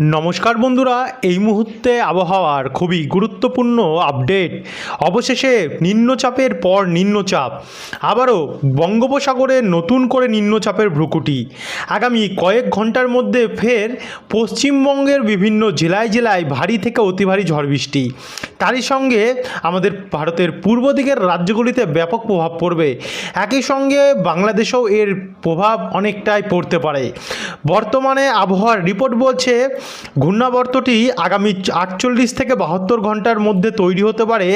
নমস্কার বন্ধুরা, এই মুহূর্তে আবহাওয়ার খুবই গুরুত্বপূর্ণ আপডেট। অবশেষে নিম্নচাপের পর নিম্নচাপ। আবারও বঙ্গোপসাগরে নতুন করে নিম্নচাপের ভ্রুকুটি। আগামী কয়েক ঘণ্টার মধ্যে ফের পশ্চিমবঙ্গের বিভিন্ন জেলায় জেলায় ভারী থেকে অতি ভারী ঝড় বৃষ্টি। তারই সঙ্গে আমাদের ভারতের পূর্ব দিকের রাজ্যগুলিতে ব্যাপক প্রভাব পড়বে। একই সঙ্গে বাংলাদেশেও এর প্রভাব অনেকটাই পড়তে পারে। বর্তমানে আবহাওয়ার রিপোর্ট বলছে, ঘূর্ণাবর্তটি আগামী আটচল্লিশ থেকে বাহাত্তর ঘণ্টার মধ্যে তৈরি হতে পারে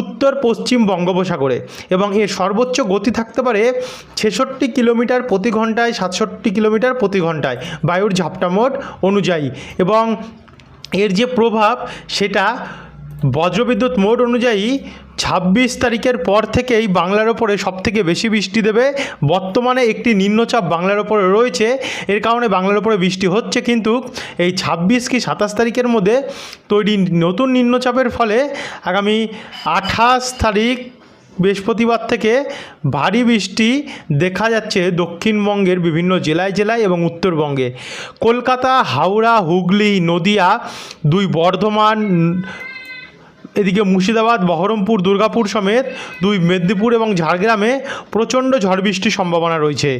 উত্তর পশ্চিম বঙ্গোপসাগরে এবং এর সর্বোচ্চ গতি থাকতে পারে ছেষট্টি কিলোমিটার প্রতি ঘন্টায়, সাতষট্টি কিলোমিটার প্রতি ঘন্টায়। বায়ুর ঝাপটামোট অনুযায়ী এবং এর যে প্রভাব, সেটা বজ্রবিদ্যুৎ মোড অনুযায়ী ছাব্বিশ তারিখের পর থেকেই বাংলার ওপরে সবথেকে বেশি বৃষ্টি দেবে। বর্তমানে একটি নিম্নচাপ বাংলার ওপরে রয়েছে। এর কারণে বাংলার ওপরে বৃষ্টি হচ্ছে কিন্তু এই ছাব্বিশ কি সাতাশ তারিখের মধ্যে তৈরি নতুন নিম্নচাপের ফলে আগামী আঠাশ তারিখ বৃহস্পতিবার থেকে ভারী বৃষ্টি দেখা যাচ্ছে দক্ষিণবঙ্গের বিভিন্ন জেলায় জেলায় এবং উত্তরবঙ্গে। কলকাতা, হাওড়া, হুগলি, নদিয়া দুই বর্ধমান এদিকে মুর্শিদাবাদ বহরমপুর দুর্গাপুর সমেত দুই মেদিনীপুর এবং ঝাড়গ্রামে প্রচণ্ড ঝড় বৃষ্টির সম্ভাবনা রয়েছে।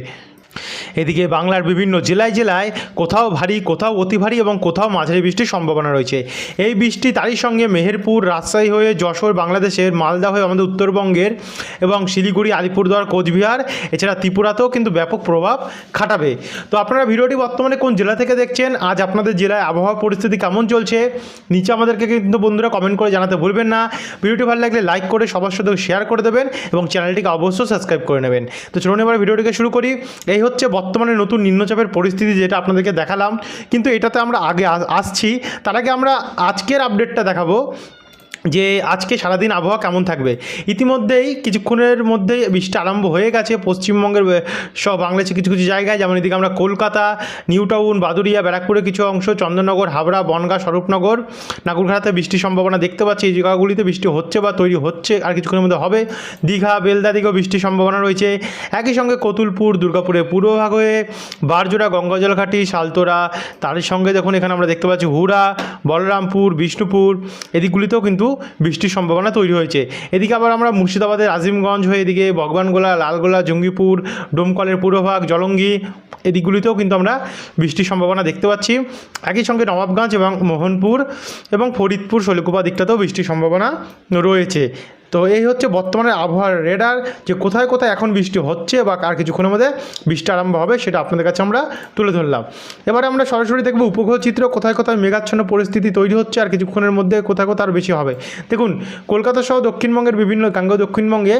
এদিকে বাংলার বিভিন্ন জেলায় জেলায় কোথাও ভারী, কোথাও অতি ভারী এবং কোথাও মাঝারি বৃষ্টির সম্ভাবনা রয়েছে। এই বৃষ্টি তারই সঙ্গে মেহেরপুর, রাজশাহী হয়ে যশোর, বাংলাদেশের মালদা হয়ে আমাদের উত্তরবঙ্গের এবং শিলিগুড়ি, আলিপুরদুয়ার, কোচবিহার, এছাড়া ত্রিপুরাতেও কিন্তু ব্যাপক প্রভাব খাটাবে। তো আপনারা ভিডিওটি বর্তমানে কোন জেলা থেকে দেখছেন, আজ আপনাদের জেলায় আবহাওয়া পরিস্থিতি কেমন চলছে, নিচে আমাদেরকে কিন্তু বন্ধুরা কমেন্ট করে জানাতে ভুলবেন না। ভিডিওটি ভালো লাগলে লাইক করে সবার সাথে শেয়ার করে দেবেন এবং চ্যানেলটিকে অবশ্যই সাবস্ক্রাইব করে নেবেন। তো চলুন এবার ভিডিওটিকে শুরু করি। এই হচ্ছে বর্তমানে নতুন নিম্নচাপের পরিস্থিতি যেটা আপনাদেরকে দেখালাম। কিন্তু এটাতে আমরা আগে আসছি। তার আগে আমরা আজকের আপডেটটা দেখাবো। যে আজকে সারাদিন আবহাওয়া কেমন থাকবে? ইতিমধ্যেই কিছুক্ষণের মধ্যেই বৃষ্টি আরম্ভ হয়ে গেছে। পশ্চিমবঙ্গের সব বাংলাদেশের কিছু কিছু জায়গায়, যেমন এদিকে আমরা কলকাতা, নিউ টাউন বাদুরিয়া ব্যারাকপুরের কিছু অংশ, চন্দননগর, হাবড়া, বনগাঁ, স্বরূপনগর নাগুরঘাটাতে বৃষ্টির সম্ভাবনা দেখতে পাচ্ছি। এই জায়গাগুলিতে বৃষ্টি হচ্ছে বা তৈরি হচ্ছে, আর কিছুক্ষণের মধ্যে হবে। দীঘা, বেলদা দিকেও বৃষ্টির সম্ভাবনা রয়েছে। একই সঙ্গে কতুলপুর, দুর্গাপুরের পূর্বভাগ হয়ে বারজোড়া, গঙ্গাজলঘাটি সালতোরা তার সঙ্গে দেখুন এখানে আমরা দেখতে পাচ্ছি হুড়া, বলরামপুর, বিষ্ণুপুর, এদিকগুলিতেও কিন্তু বৃষ্টির সম্ভাবনা তৈরি হয়েছে। এদিকে আবার আমরা মুর্শিদাবাদের আজিমগঞ্জ হয়ে এদিকে ভগবানগোলা লালগোলা, জঙ্গিপুর, ডোমকলের পূর্বভাগ, জলঙ্গি এদিকগুলিতেও কিন্তু আমরা বৃষ্টির সম্ভাবনা দেখতে পাচ্ছি। একই সঙ্গে নবাবগঞ্জ এবং মোহনপুর এবং ফরিদপুর, শৈলকুপা দিকটাতেও বৃষ্টির সম্ভাবনা রয়েছে। তো এই হচ্ছে বর্তমানে আবহাওয়ার রেডার যে কোথায় কোথায় এখন বৃষ্টি হচ্ছে বা আর কিছুক্ষণের মধ্যে বৃষ্টি আরম্ভ হবে সেটা আপনাদের কাছে আমরা তুলে ধরলাম। এবারে আমরা সরাসরি দেখব উপগ্রহ চিত্র, কোথায় কোথায় মেঘাচ্ছন্ন পরিস্থিতি তৈরি হচ্ছে আর কিছুক্ষণের মধ্যে কোথায় কোথায় আর বেশি হবে। দেখুন, কলকাতা সহ দক্ষিণবঙ্গের বিভিন্ন, গাঙ্গ দক্ষিণবঙ্গে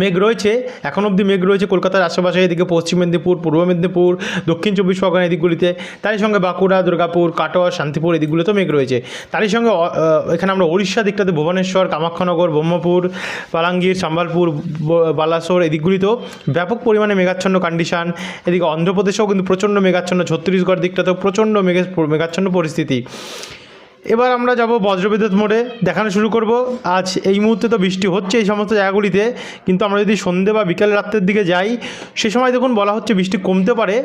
মেঘ রয়েছে। এখন অবধি মেঘ রয়েছে কলকাতার আশেপাশে, এদিকে পশ্চিম মেদিনীপুর, পূর্ব মেদিনীপুর, দক্ষিণ চব্বিশ পরগনা এদিকগুলিতে তারই সঙ্গে বাঁকুড়া, দুর্গাপুর, কাটোয়া, শান্তিপুর এদিকগুলোতেও মেঘ রয়েছে। তারই সঙ্গে এখানে আমরা উড়িষ্যা দিকটাতে ভুবনেশ্বর, কামাখ্যানগর, ব্রহ্মপুর, পালাঙ্গীর, সম্বলপুর বালাসোর এদিকগুলিতেও ব্যাপক পরিমাণে মেঘাচ্ছন্ন কন্ডিশন এদিকে অন্ধ্রপ্রদেশেও কিন্তু প্রচণ্ড মেঘাচ্ছন্ন, ছত্তিশগড় দিকটাতেও প্রচণ্ড মেঘে মেঘাচ্ছন্ন পরিস্থিতি। এবার আমরা যাব বজ্রবিদ্যুৎ মোড়ে। দেখানো শুরু করব। আজ এই মুহূর্তে তো বৃষ্টি হচ্ছে এই সমস্ত জায়গাগুলিতে, কিন্তু আমরা যদি সন্ধে বা বিকেল রাত্রের দিকে যাই, সে সময় দেখুন বলা হচ্ছে বৃষ্টি কমতে পারে।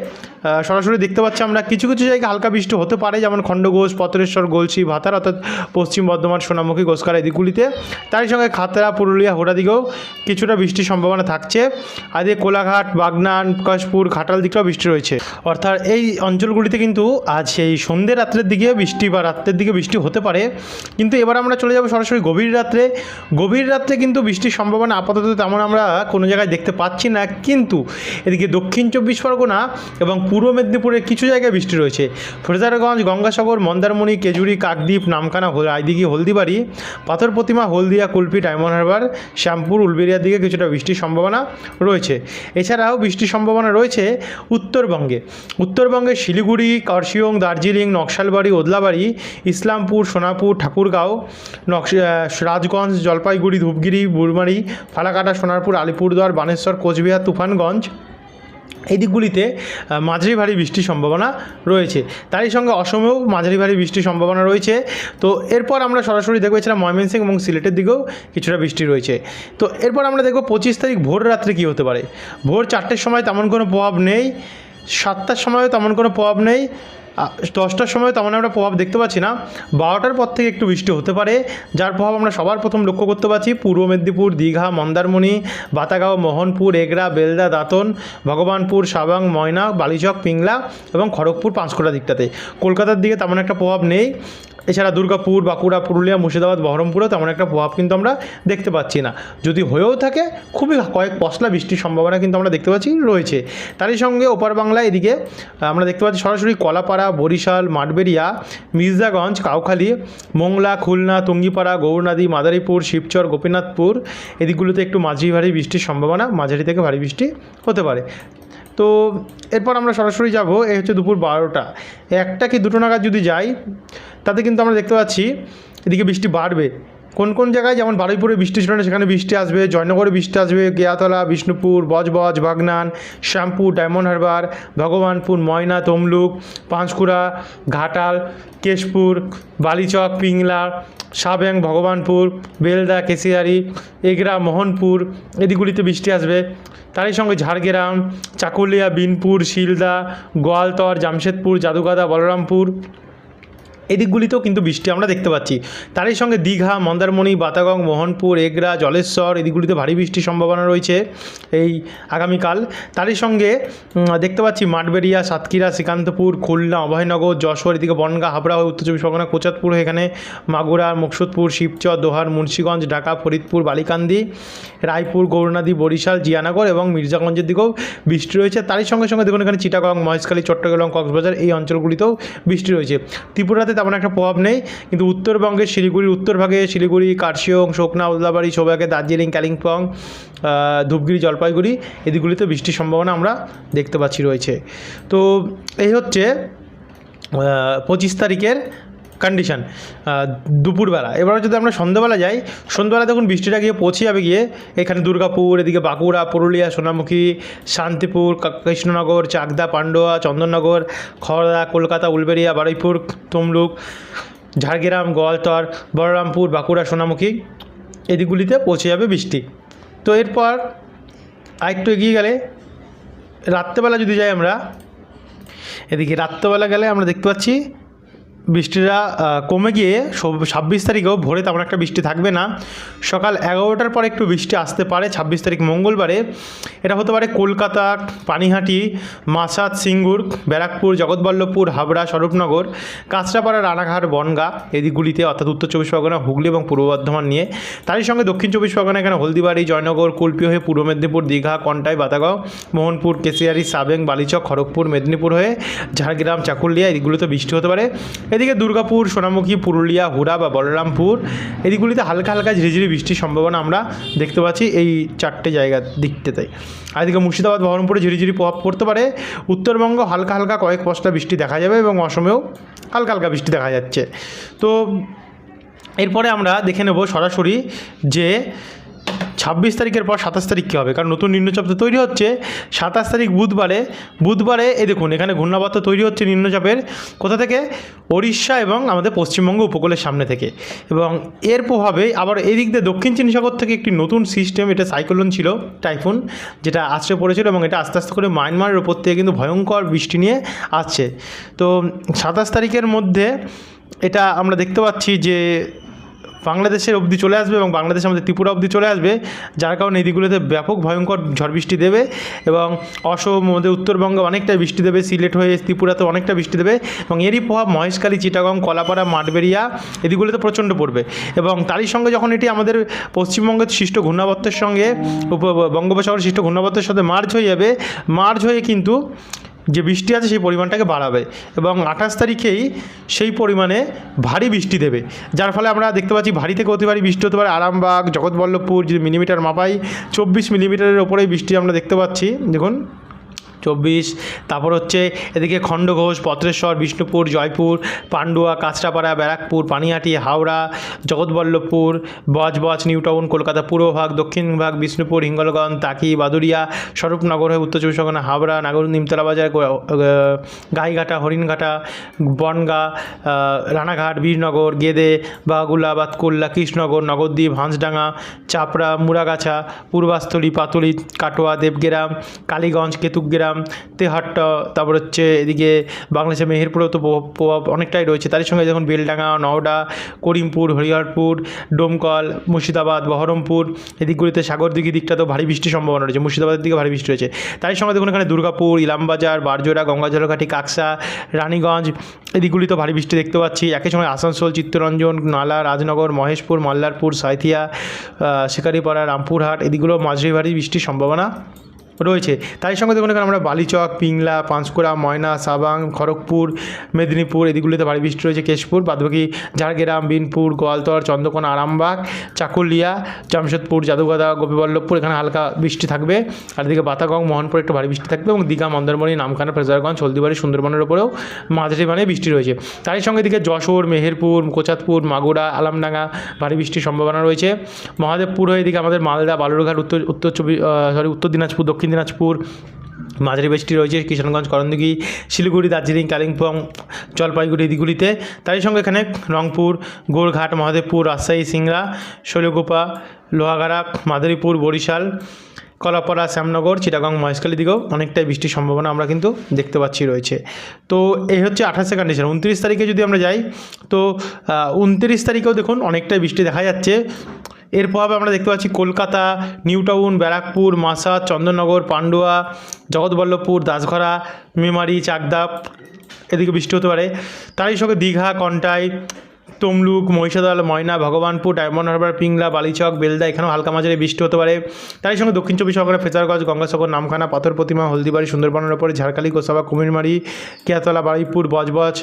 সরাসরি দেখতে পাচ্ছি আমরা কিছু কিছু জায়গায় হালকা বৃষ্টি হতে পারে, যেমন খণ্ডঘোষ, পতরেশ্বর গলসি ভাতার, অর্থাৎ পশ্চিম বর্ধমান, সোনামুখী গোসকারা এদিকগুলিতে। তারই সঙ্গে খাতড়া পুরুলিয়া, হোড়া দিকেও কিছুটা বৃষ্টির সম্ভাবনা থাকছে। এদিকে কোলাঘাট, বাগনান প্রকাশপুর ঘাটাল দিকটাও বৃষ্টি রয়েছে। অর্থাৎ এই অঞ্চলগুলিতে কিন্তু আজ এই সন্ধ্যে রাত্রের দিকে বৃষ্টি বা রাত্রের দিকে বৃষ্টি হতে পারে। কিন্তু এবার আমরা চলে যাব সরাসরি গভীর রাত্রে। গভীর রাত্রে কিন্তু বৃষ্টির সম্ভাবনা আপাতত তেমন আমরা কোনো জায়গায় দেখতে পাচ্ছি না। কিন্তু এদিকে দক্ষিণ চব্বিশ পরগনা এবং পূর্ব মেদিনীপুরের কিছু জায়গায় বৃষ্টি রয়েছে। ফ্রেজারগঞ্জ গঙ্গাসাগর, মন্দারমণি, কেজুরি, কাকদ্বীপ, নামখানা রায়দিঘি হলদিবাড়ি পাথর প্রতিমা হলদিয়া, কুলপি, ডায়মন্ড হারবার, শ্যামপুর, উলবেরিয়ার দিকে কিছুটা বৃষ্টির সম্ভাবনা রয়েছে। এছাড়াও বৃষ্টির সম্ভাবনা রয়েছে উত্তরবঙ্গে। উত্তরবঙ্গে শিলিগুড়ি কার্শিয়ং দার্জিলিং, নকশালবাড়ি, ওদলাবাড়ি ইসলামপুর সোনাপুর, ঠাকুরগাঁও, নকশ রাজগঞ্জ, জলপাইগুড়ি, ধূপগিরি, বুড়মারি, ফালাকাটা, সোনারপুর, আলিপুরদুয়ার, বানেশ্বর, কোচবিহার, তুফানগঞ্জ এই দিকগুলিতে মাঝারি ভারী বৃষ্টির সম্ভাবনা রয়েছে। তারই সঙ্গে অসমেও মাঝারি ভারী বৃষ্টির সম্ভাবনা রয়েছে। তো এরপর আমরা সরাসরি দেখব এছাড়া ময়মনসিংহ এবং সিলেটের দিকেও কিছুটা বৃষ্টি রয়েছে। তো এরপর আমরা দেখব পঁচিশ তারিখ ভোর রাত্রে কী হতে পারে। ভোর চারটের সময় তেমন কোনো প্রভাব নেই, সাতটার সময়ও তেমন কোনো প্রভাব নেই। দশটার সময় তেমন আমরা প্রভাব দেখতে পাচ্ছি না। বারোটার পর থেকে একটু বৃষ্টি হতে পারে, যার প্রভাব আমরা সবার প্রথম লক্ষ্য করতে পারছি। পূর্ব মেদিনীপুর, দীঘা, মন্দারমণি, বাতাগাঁও, মোহনপুর এগরা বেলদা, দাঁতন, ভগবানপুর, সাবাং, ময়না, বালিচক, পিংলা এবং খড়গপুর পাঁশকুড়া দিকটাতে। কলকাতার দিকে তেমন একটা প্রভাব নেই। এছাড়া দুর্গাপুর, বাঁকুড়া, পুরুলিয়া, মুর্শিদাবাদ, বহরমপুরেও তেমন একটা প্রভাব কিন্তু আমরা দেখতে পাচ্ছি না। যদি হয়েও থাকে, খুবই কয়েক পশলা বৃষ্টির সম্ভাবনা কিন্তু আমরা দেখতে পাচ্ছি, রয়েছে। তারই সঙ্গে ওপার বাংলা এদিকে আমরা দেখতে পাচ্ছি সরাসরি কলাপাড়া, বরিশাল, মাঠবেড়িয়া, মির্জাগঞ্জ, কাউখালী, মোংলা, খুলনা, টুঙ্গিপাড়া, গৌরনাদী, মাদারীপুর, শিবচর, গোপীনাথপুর, এদিকগুলোতে একটু মাঝারি ভারী বৃষ্টির সম্ভাবনা, মাঝারি থেকে ভারী বৃষ্টি হতে পারে। তো এরপর আমরা সরাসরি যাব, এই হচ্ছে দুপুর বারোটা। একটা কি দুটো নাগাদ যদি যাই, তাতে কিন্তু আমরা দেখতে পাচ্ছি এদিকে বৃষ্টি বাড়বে। কোন কোন জায়গায়? যেমন বারুইপুরে বৃষ্টি ছিল না, সেখানে বৃষ্টি আসবে, জয়নগরে বৃষ্টি আসবে, গিয়াতলা, বিষ্ণুপুর, বজবজ, বাগনান, শ্যামপুর, ডায়মন্ড হারবার, ভগবানপুর, ময়না, তমলুক, পাঁশকুড়া, ঘাটাল, কেশপুর, বালিচক, পিংলা সাবেং, ভগবানপুর, বেলদা, কেশিয়ারি, এগরা, মোহনপুর এদিকগুলিতে বৃষ্টি আসবে। তারই সঙ্গে ঝাড়গ্রাম, চাকুলিয়া, বিনপুর, শিলদা, গোয়ালতর, জামশেদপুর, জাদুগাদা, বলরামপুর এদিকগুলিতেও কিন্তু বৃষ্টি আমরা দেখতে পাচ্ছি। তারই সঙ্গে দীঘা, মন্দারমণি, বাতাগং, মোহনপুর, এগরা, জলেশ্বর এদিকগুলিতে ভারী বৃষ্টির সম্ভাবনা রয়েছে এই আগামীকাল। তারই সঙ্গে দেখতে পাচ্ছি মাঠবেড়িয়া, সাতক্ষীরা, শ্রীকান্তপুর, খুলনা, অভয়নগর, যশোর, এদিকে বনগা, হাবড়া হয়ে উত্তর চব্বিশ পরগনা, কোচাতপুর এখানে মাগুরা, মুকসুদপুর, শিবচর, দোহার, মুন্সীগঞ্জ, ঢাকা, ফরিদপুর, বালিকান্দি, রায়পুর গৌরনদী বরিশাল, জিয়ানগর এবং মির্জাগঞ্জের দিকেও বৃষ্টি রয়েছে। তারই সঙ্গে সঙ্গে দেখুন এখানে চিটাগং, মহেশখালী, চট্টগ্রাম, কক্সবাজার এই অঞ্চলগুলিতেও বৃষ্টি রয়েছে। ত্রিপুরাতে তেমন একটা প্রভাব নেই। কিন্তু উত্তরবঙ্গের শিলিগুড়ির উত্তরভাগে শিলিগুড়ি, কার্শিয়ং শোকনা উল্লাবাড়ি সৌভাগে দার্জিলিং, কালিম্পং ধূপগিরি জলপাইগুড়ি, এদিকগুলিতে বৃষ্টির সম্ভাবনা আমরা দেখতে পাচ্ছি রয়েছে। তো এই হচ্ছে পঁচিশ তারিখের কন্ডিশন দুপুরবেলা। এবার যদি আমরা সন্ধ্যাবেলা যাই, সন্ধ্যাবেলা দেখুন বৃষ্টিটা গিয়ে পৌঁছে যাবে গিয়ে এখানে দুর্গাপুর, এদিকে বাঁকুড়া, পুরুলিয়া, সোনামুখী, শান্তিপুর কৃষ্ণনগর, চাকদা, পান্ডুয়া, চন্দননগর, খড়দা, কলকাতা, উলবেড়িয়া, বারুইপুর, তমলুক, ঝাড়গ্রাম, গোয়ালতর, বলরামপুর, বাঁকুড়া, সোনামুখী, এদিকগুলিতে পৌঁছে যাবে বৃষ্টি। তো এরপর আরেকটু এগিয়ে গেলে, রাত্রেবেলা যদি যাই আমরা, এদিকে রাত্রেবেলা গেলে আমরা দেখতে পাচ্ছি বৃষ্টিটা কমে গিয়ে ছাব্বিশ তারিখেও ভোরে তেমন একটা বৃষ্টি থাকবে না। সকাল এগারোটার পর একটু বৃষ্টি আসতে পারে, ছাব্বিশ তারিখ মঙ্গলবারে। এটা হতে পারে কলকাতা, পানিহাটি মাসাদ সিঙ্গুর, ব্যারাকপুর, জগৎবল্লভপুর, হাবড়া, স্বরূপনগর, কাঁচরাপাড়া, রানাঘাট, বনগা এদিকগুলিতে, অর্থাৎ উত্তর চব্বিশ পরগনা, হুগলি এবং পূর্ব বর্ধমান নিয়ে। তারই সঙ্গে দক্ষিণ চব্বিশ পরগনা এখানে হলদিবাড়ি, জয়নগর, কুলপি হয়ে পূর্ব মেদিনীপুর, দীঘা, কন্টাই বাতাগাঁও মোহনপুর, কেশিয়ারি, সাবেং, বালিচক, খড়গপুর, মেদিনীপুর হয়ে ঝাড়গ্রাম, চাকুলিয়া এদিকগুলোতে বৃষ্টি হতে পারে। এদিকে দুর্গাপুর, সোনামুখী, পুরুলিয়া, হুড়া বা বলরামপুর, এদিকগুলিতে হালকা হালকা ঝিরিঝিরি বৃষ্টির সম্ভাবনা আমরা দেখতে পাচ্ছি এই চারটে জায়গার দিকটাতে। আর এদিকে মুর্শিদাবাদ, বহরমপুরে ঝিরিঝিরি প্রভাব পড়তে পারে। উত্তরবঙ্গ হালকা হালকা কয়েক পশলা বৃষ্টি দেখা যাবে এবং অসমেও হালকা হালকা বৃষ্টি দেখা যাচ্ছে। তো এরপরে আমরা দেখে নেব সরাসরি যে ছাব্বিশ তারিখের পর সাতাশ তারিখ কী হবে? কারণ নতুন নিম্নচাপ তো তৈরি হচ্ছে। সাতাশ তারিখ বুধবারে বুধবারে, এই দেখুন, এখানে ঘূর্ণাবর্ত তৈরি হচ্ছে নিম্নচাপের। কোথা থেকে? ওড়িশা এবং আমাদের পশ্চিমবঙ্গ উপকূলের সামনে থেকে। এবং এর প্রভাবে আবার এদিক দিয়ে দক্ষিণ চীন সাগর থেকে একটি নতুন সিস্টেম, এটা সাইক্লোন ছিল, টাইফুন, যেটা আছড়ে পড়েছিল এবং এটা আস্তে আস্তে করে মায়ানমারের ওপর থেকে কিন্তু ভয়ঙ্কর বৃষ্টি নিয়ে আসছে। তো সাতাশ তারিখের মধ্যে এটা আমরা দেখতে পাচ্ছি যে বাংলাদেশের অবধি চলে আসবে এবং বাংলাদেশ আমাদের ত্রিপুরা অবধি চলে আসবে, যার কারণে এই দিকগুলোতে ব্যাপক ভয়ঙ্কর ঝড় বৃষ্টি দেবে এবং অসম আমাদের উত্তরবঙ্গে অনেকটা বৃষ্টি দেবে, সিলেট হয়ে ত্রিপুরাতে অনেকটা বৃষ্টি দেবে এবং এরই প্রভাব মহেশখালী, চিটাগং, কলাপাড়া মাঠবেড়িয়া এদিকগুলোতে প্রচণ্ড পড়বে এবং তারই সঙ্গে যখন এটি আমাদের পশ্চিমবঙ্গের সৃষ্ট ঘূর্ণাবর্তের সঙ্গে বঙ্গোপসাগর সৃষ্ট ঘূর্ণাবর্তের সাথে মার্চ হয়ে যাবে মার্চ হয়ে কিন্তু যে বৃষ্টি আছে সেই পরিমাণটাকে বাড়াবে এবং আঠাশ তারিখেই সেই পরিমাণে ভারী বৃষ্টি দেবে। যার ফলে আমরা দেখতে পাচ্ছি ভারী থেকে অতি ভারী বৃষ্টি হতে পারে আরামবাগ, জগৎবল্লভপুর, যদি মিলিমিটার মাপাই, চব্বিশ মিলিমিটারের ওপরেই বৃষ্টি আমরা দেখতে পাচ্ছি। দেখুন চব্বিশ। তারপর হচ্ছে এদিকে খণ্ডঘোষ পত্রেশ্বর, বিষ্ণুপুর, জয়পুর, পান্ডুয়া, কাঁচরাপাড়া, ব্যারাকপুর, পানিহাটি, হাওড়া, জগৎবল্লভপুর, বজবজ, নিউটাউন, কলকাতা, পূর্ব ভাগ, দক্ষিণ ভাগ, বিষ্ণুপুর, হিঙ্গলগঞ্জ, তাকি বাদুরিয়া স্বরূপনগর হয়ে উত্তর চব্বিশ পরগনা, হাওড়া নাগর নিমতলা বাজার গাইঘাটা, হরিণঘাটা, বনগা রানাঘাট, বীরনগর, গেদে, বাগুলা, বাতকুল্লা, কৃষ্ণনগর, নগরদ্বীপ, হাঁসডাঙ্গা, চাপড়া মুরাগাছা পূর্বাস্থলী পাতুলি, কাটোয়া, দেবগ্রাম, কালীগঞ্জ কেতুগ্রাম ঝাড়গ্রাম তেহাট্টা, তারপর হচ্ছে এদিকে বাংলাদেশের মেহেরপুরেও তো প্রভাব অনেকটাই রয়েছে। তারই সঙ্গে দেখুন বেলডাঙ্গা, নওডা, করিমপুর, হরিহরপুর, ডোমকল, মুর্শিদাবাদ, বহরমপুর, এদিকগুলিতে সাগরদিঘি তো ভারী বৃষ্টির সম্ভাবনা রয়েছে, মুর্শিদাবাদের দিকে ভারী বৃষ্টি রয়েছে। তারই সঙ্গে দেখুন এখানে দুর্গাপুর, ইলামবাজার, বারজোড়া গঙ্গাজলঘাটি কাকসা, রানীগঞ্জ, এদিকগুলি তো ভারী বৃষ্টি দেখতে পাচ্ছি। একই সময় আসানসোল, চিত্তরঞ্জন, নালা, রাজনগর, মহেশপুর, মাল্লারপুর, সাঁইথিয়া শিকারিপাড়া, রামপুরহাট, এদিকগুলো মাঝারি ভারী বৃষ্টির সম্ভাবনা রয়েছে। তাই সঙ্গে দেখুন এখানে আমরা বালিচক, পিংলা, পাঁশকুড়া, ময়না, সাবাং, খড়গপুর, মেদিনীপুর, এদিকগুলিতে ভারী বৃষ্টি রয়েছে, কেশপুর, বাদবাকি ঝাড়গ্রাম, বিনপুর, গোয়ালতর, চন্দ্রকোনা, আরামবাগ, চাকুলিয়া, জামশেদপুর জাদুগাদা গোপীবল্লভপুর, এখানে হালকা বৃষ্টি থাকবে। আর এদিকে বাতাগং, মোহনপুর একটু ভারী বৃষ্টি থাকবে এবং দীঘা, মন্দারমণি, নামখানা ফ্রেজারগঞ্জ হলদিবাড়ি, সুন্দরবনের উপরেও মাঝারি মানে বৃষ্টি রয়েছে। তারই সঙ্গে এদিকে যশোর, মেহেরপুর, কোচাতপুর, মাগুরা, আলামডাঙ্গা ভারী বৃষ্টির সম্ভাবনা রয়েছে। মহাদেবপুর হয়ে এদিকে আমাদের মালদা, বালুরঘাট, উত্তর উত্তর চব্বিশ সরি উত্তর দিনাজপুর, দক্ষিণ দিনাজপুর, মাঝারি বৃষ্টি রয়েছে কিষানগঞ্জ, করণদিঘি, শিলিগুড়ি, দার্জিলিং, কালিম্পং, জলপাইগুড়ি এদিকগুলিতে। তারই সঙ্গে এখানে রংপুর গোরঘাট মহাদেবপুর, রাজশাহী, সিংড়া শৈলকুপা লোহাগাড়া, মাদারীপুর, বরিশাল, কলাপাড়া, শ্যামনগর, চিটাগং, মহেশখালী দিকেও অনেকটাই বৃষ্টির সম্ভাবনা আমরা কিন্তু দেখতে পাচ্ছি রয়েছে। তো এই হচ্ছে আঠাশে কন্ডিশন উনত্রিশ তারিখে যদি আমরা যাই, তো উনত্রিশ তারিখেও দেখুন অনেকটাই বৃষ্টি দেখা যাচ্ছে। এর প্রভাবে আমরা দেখতে পাচ্ছি কলকাতা নিউ টাউন ব্যারাকপুর মাসা চন্দননগর, পান্ডুয়া, জগৎবল্লভপুর, দাসঘরা, মেমারি, চাকদাপ, এদিকে বৃষ্টি হতে পারে। তারই সঙ্গে দীঘা, কন্টাই তমলুক, মহিষাদল, ময়না, ভগবানপুর, ডায়মন্ড হারবার, পিংলা, বালিচক, বেলদা, এখানেও হালকা মাঝারি বৃষ্টি হতে পারে। তারই সঙ্গে দক্ষিণ চব্বিশ পরগনা ফেজারগঞ্জ, গঙ্গাসাগর, নামখানা, পাথর প্রতিমা, হলদিবাড়ি, সুন্দরবনের উপরে ঝাড়খালি, গোসাবা, কুমিরমারি, কেয়াতলা, বারুইপুর, বজবজ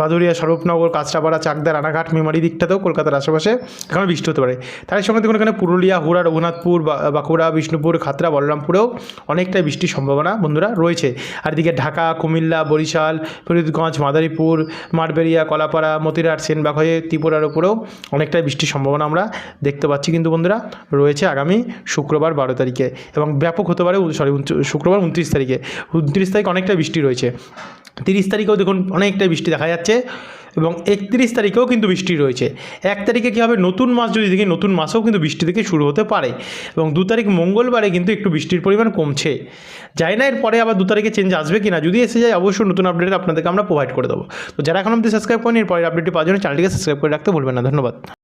বাদুরিয়া স্বরূপনগর, কাঁচরাপাড়া, চাকদা, রানাঘাট, মেমারি দিকটাতেও কলকাতার আশেপাশে এখানে বৃষ্টি হতে পারে। তার সঙ্গে দেখুন এখানে পুরুলিয়া, হুড়া, রঘুনাথপুর বাঁকুড়া, বিষ্ণুপুর খাতড়া বলরামপুরেও অনেকটাই বৃষ্টির সম্ভাবনা বন্ধুরা রয়েছে। আর এদিকে ঢাকা, কুমিল্লা, বরিশাল, ফরিদগঞ্জ, মাদারীপুর, মাঠবেড়িয়া, কলাপাড়া মতিরাট সেনবাগ হয়ে ত্রিপুরার উপরেও অনেকটাই বৃষ্টির সম্ভাবনা আমরা দেখতে পাচ্ছি। কিন্তু বন্ধুরা, রয়েছে আগামী শুক্রবার বারো তারিখে এবং ব্যাপক হতে পারে সরি শুক্রবার উনত্রিশ তারিখে। উনত্রিশ তারিখ অনেকটা বৃষ্টি রয়েছে। তিরিশ তারিখেও দেখুন অনেকটাই বৃষ্টি দেখা যাচ্ছে। এবং একত্রিশ তারিখেও কিন্তু বৃষ্টি রয়েছে। এক তারিখে কী হবে? নতুন মাস যদি দেখি, নতুন মাসেও কিন্তু বৃষ্টি থেকে শুরু হতে পারে। এবং দু তারিখ মঙ্গলবারে কিন্তু একটু বৃষ্টির পরিমাণ কমছে। যাই না এর পরে আবার দু তারিখে চেঞ্জ আসবে কি না যদি এসে যায়, অবশ্যই নতুন আপডেট আপনাদেরকে আমরা প্রোভাইড করে দেবো। তো যারা এখন অব্দি সাবস্ক্রাইব করেন এর পরের আপডেটটি পাওয়ার জন্য চ্যানেলটিকে সাবস্ক্রাইব করে রাখতে ভুলবেন না। ধন্যবাদ।